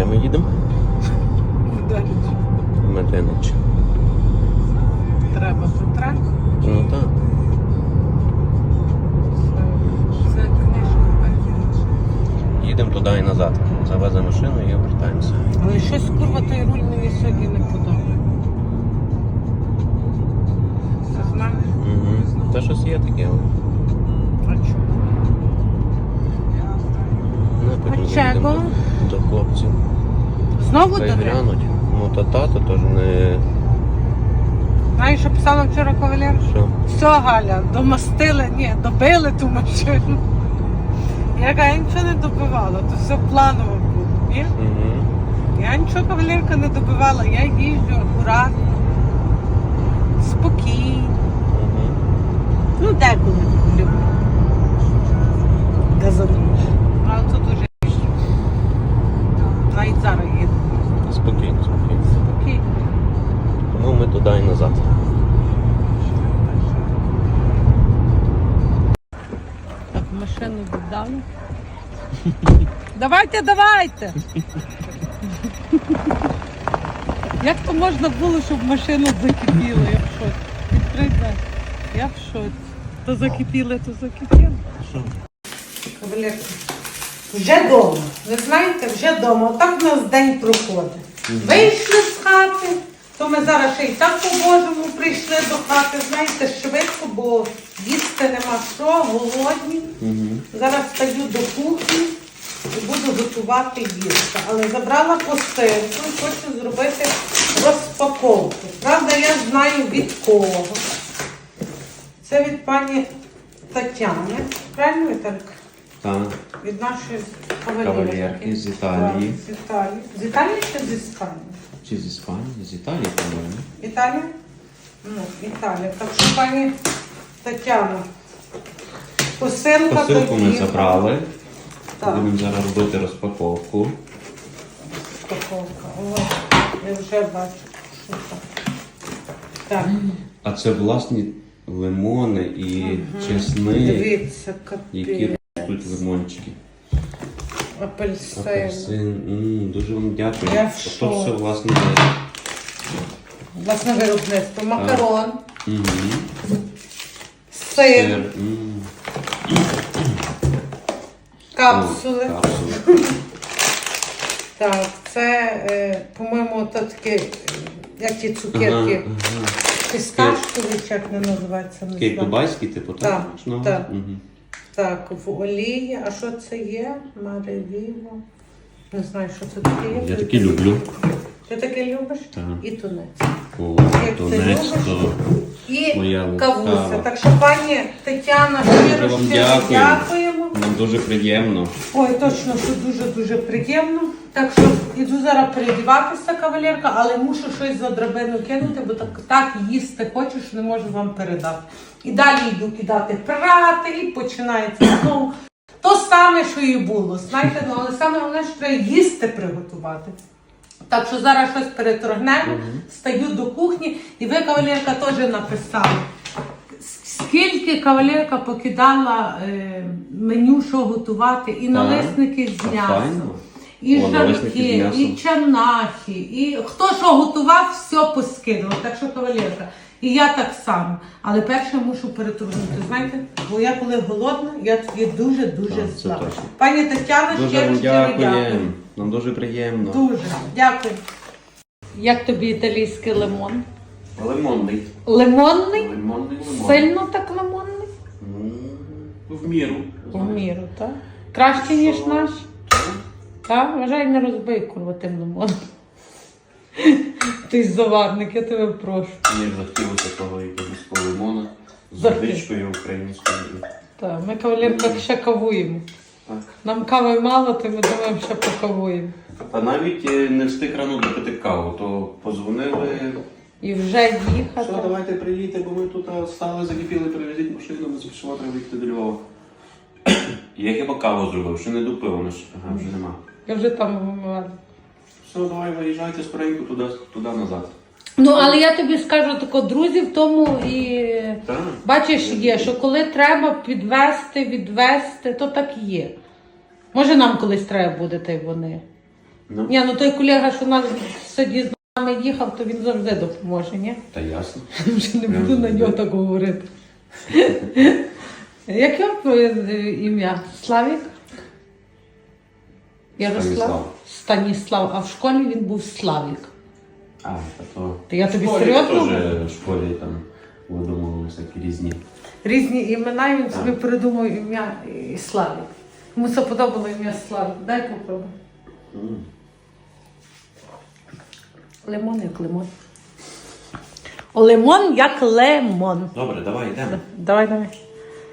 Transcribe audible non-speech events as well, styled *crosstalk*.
Де ми їдемо? Далі. Меденич. Треба, треба. Ну так. Це книжка. Їдемо туди і назад. Завеземо машину і обертаємося. Але щось курва той руль мені сьогодні не подобає. Це знаєш? Угу. Та щось є таке. А чого? Ну, А чого? До. Знову Хай до глянуть. Ну та тато теж не. Знаєш, що писала вчора кавалер? Що? Все, Галя, домастили, ні, добили ту машину. Я кажу, я нічого не добивала, то все планово було. Ні? Угу. Я нічого кавалерка не добивала, я їжджу акуратно, спокійно. Туди і назад. Так, машину віддали. Давайте, давайте. Як то можна було, щоб машина закипіла? Я в шоці. Відкрий двері. Я в шоці. То закипіло, то закипіло. Кавалерка, вже вдома. Ви знаєте, вже вдома. Отак у нас день проходить. Вийшли з хати, то ми зараз ще й так по-божому прийшли до хати. Знаєте, швидко, бо їсти нема що, голодні. Угу. Зараз стаю до кухні і буду готувати їсти. Але забрала посилку і хочу зробити розпаковку. Правда, я знаю від кого. Це від пані Тетяни. Правильно, Віталька? Так. Від нашої кавалерки. Кавалерки з Італії. Так, з Італії. З Італії чи з Іспанії? Чи з Іспанії? З Італії, по-моєму. Італія? Ну, Італія. Так що пані Тетяна. Посилка Посилку ми забрали. Так. Будемо зараз робити розпаковку. Упаковка. Ось, я вже бачу, що так. Так, А це власні лимони і чесник, дивіться, які капець. ростуть лимончики. Апельсин. Апельсин. М, дуже вам дякую. Я в шоці. все власне. Власне виробництво. Макарон, Угу. сир, Сир. М. капсули. О, Капсули. Так, це, е, по-моєму, то таке, е, як ті Ага, цукерки. ага. Фісташкові, чи як не називається, не Такий знаю. дубайський, типу, так? Так, Ну, так. мгм. Так, в олії. А що це є? Маревіво. Не знаю, що це таке є. Я таке люблю. Ти таке любиш? Так. І тунець. О, Як тунець, любиш? то І Моя кавуся. Так що, пані Тетяна, щиро вам щиро дякую. дякуємо. Нам дуже приємно. Ой, точно, що дуже-дуже приємно. Так що іду зараз передіватися, кавалерка, але мушу щось за драбину кинути, бо так, так їсти хочу, що не можу вам передати. І далі йду кидати прати, і починається знову. То саме, що і було. Знаєте, ну але саме головне, що треба їсти приготувати. Так що зараз щось переторгнемо, стаю до кухні, і ви, кавалерка, теж написали. Скільки кавалерка покидала е, меню, що готувати, і налисники з м'ясом, і О, налисники з жарки, м'ясом. і чанахи, і хто що готував, все поскидав. Так що кавалерка. І я так само. Але перше мушу переторгнути. Знаєте, бо я коли голодна, я тоді дуже-дуже Так, це зла. точно. Пані Тетяна, Дуже щиро вам щиро дякую. дякуємо. Нам дуже приємно. Дуже дякую. Як тобі італійський лимон? Лимонний. Лимонний? Лимонний лимон. Сильно так лимонний? Ну, в міру. В міру, так? Краще, ніж наш? Так? Вважай, не розбий курва тим лимоном. Ти заварник, я тебе прошу. Мені захотілося того якогось лимона з Захотів. водичкою українською. Так, ми кавалерка ще кавуємо. Так. Нам кави мало, то ми думаємо, що покавуємо. Та навіть е, не встиг рано допити каву, то позвонили. І вже їхати. давайте приїдьте, бо ми тут стали, закипіли, привезіть машину, ми запишемо, треба їхати до Львова. Я хіба каву зробив, ще не допив, вона ж ага, вже нема. Я вже там вимивала. Все, давай виїжджайте скоренько туди, туди назад. Ну, але я тобі скажу тако, друзі в тому і. Так. Бачиш, є, що коли треба підвести, відвести, то так і є. Може, нам колись треба буде, та й вони. Ну, Ні, ну той колега, що нас сьогодні з нами їхав, то він завжди допоможе, ні? та ясно. *laughs* Вже не буду на нього так говорити. *laughs* Яке е, ім'я? Славік? Ярослав? Станіслав. Станіслав. А в школі він був Славік. А, та то. Та я тобі В школі серйозно? Теж в школі там видумували всякі різні. Різні імена, і він собі придумав ім'я і Славік. Йому це подобало ім'я Славік. Дай попробуй. М. Лимон як лимон. Лимон як лимон. Добре, давай йдемо. Давай, давай.